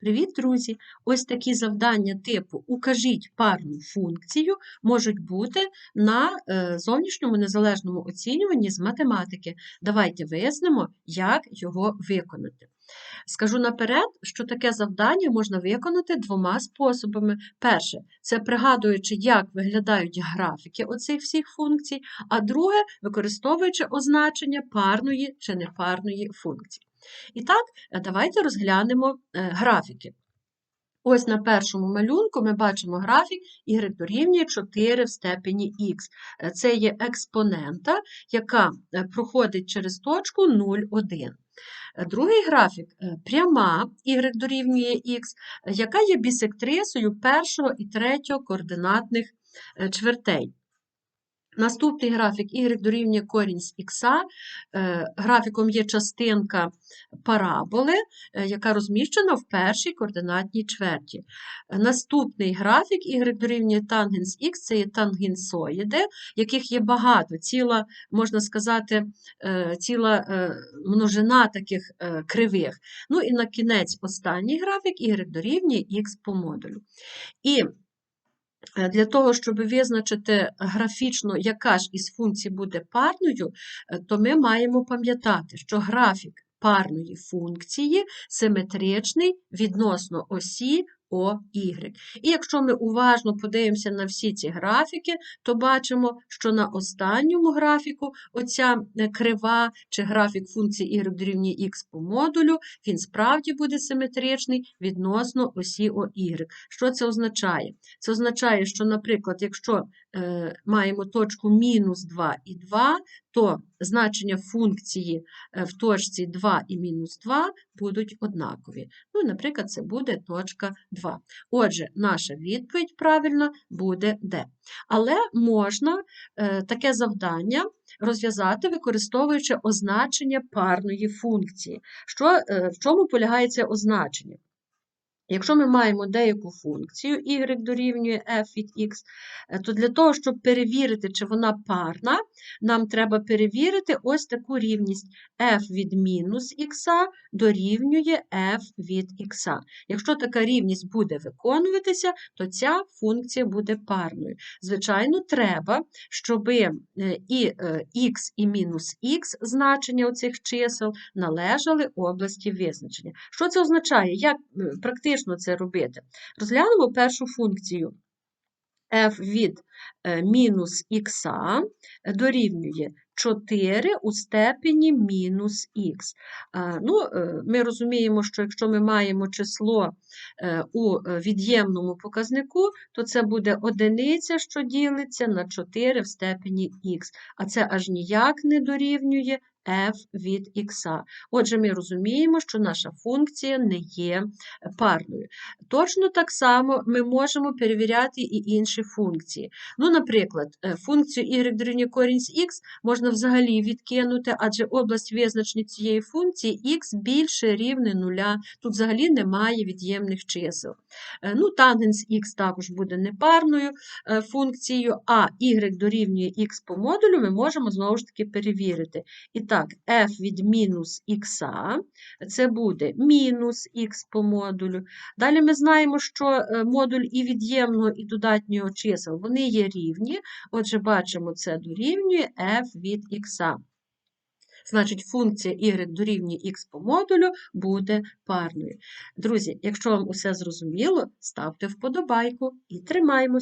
Привіт, друзі! Ось такі завдання типу Укажіть парну функцію можуть бути на е, зовнішньому незалежному оцінюванні з математики. Давайте вияснимо, як його виконати. Скажу наперед, що таке завдання можна виконати двома способами. Перше, це пригадуючи, як виглядають графіки оцих всіх функцій, а друге, використовуючи означення парної чи непарної функції. І так, е, давайте розглянемо е, графіки. Ось на першому малюнку ми бачимо графік y дорівнює 4 в степені х. Е, Це є експонента, яка проходить через точку 0,1. Е, Другий графік пряма y дорівнює х, яка є бісектрисою першого і третього координатних чвертей. Наступний графік y дорівнює корінь з х. Графіком є частинка параболи, е, яка розміщена в першій координатній чверті. Е, Наступний графік y дорівнює тангенс х, це є тангенсоїди, яких є багато, ціла, можна сказати, е, ціла е, множина таких е, кривих. Ну і на кінець останній графік y дорівнює х по модулю. І Е, Для того, щоб визначити графічно, яка ж із функцій буде парною, е, то ми маємо пам'ятати, що графік парної функції симетричний відносно осі ОY. І якщо ми уважно подивимося на всі ці графіки, то бачимо, що на останньому графіку оця е, крива чи графік функції y дорівнює х по модулю, він справді буде симетричний відносно осі ОY. Що це означає? Це означає, що, наприклад, якщо е, маємо точку мінус 2 і 2, то значення функції е, в точці 2 і мінус 2 будуть однакові. Ну, наприклад, це буде точка 2. Отже, наша відповідь правильно буде D. Але можна е, таке завдання розв'язати, використовуючи означення парної функції. Що, е, в чому полягає це означення? Якщо ми маємо деяку функцію y дорівнює f від x, е, то для того, щоб перевірити, чи вона парна, нам треба перевірити ось таку рівність f від мінус х дорівнює f від х. Якщо така рівність буде виконуватися, то ця функція буде парною. Звичайно, треба, щоб і х і мінус х значення оцих чисел належали області визначення. Що це означає? Як е, практично це робити? Розглянемо першу функцію f від е, мінус х дорівнює 4 у степені мінус х. Ну, е, Ми розуміємо, що якщо ми маємо число е, у від'ємному показнику, то це буде одиниця, що ділиться на 4 в степені х, а це аж ніяк не дорівнює f від х. Отже, ми розуміємо, що наша функція не є парною. Точно так само ми можемо перевіряти і інші функції. Ну, Наприклад, е, функцію y дорівнює корінь з х можна взагалі відкинути, адже область визначення цієї функції х більше рівне нуля. Тут взагалі немає від'ємних чисел. Е, Ну, Тангенс х також буде непарною е, функцією, а y дорівнює х по модулю ми можемо знову ж таки перевірити. І так, f від мінус х, це буде мінус х по модулю. Далі ми знаємо, що модуль і від'ємного, і додатнього чисел, вони є рівні. Отже, бачимо, це дорівнює f від х. Значить, функція y дорівнює х по модулю буде парною. Друзі, якщо вам усе зрозуміло, ставте вподобайку і тримаймось.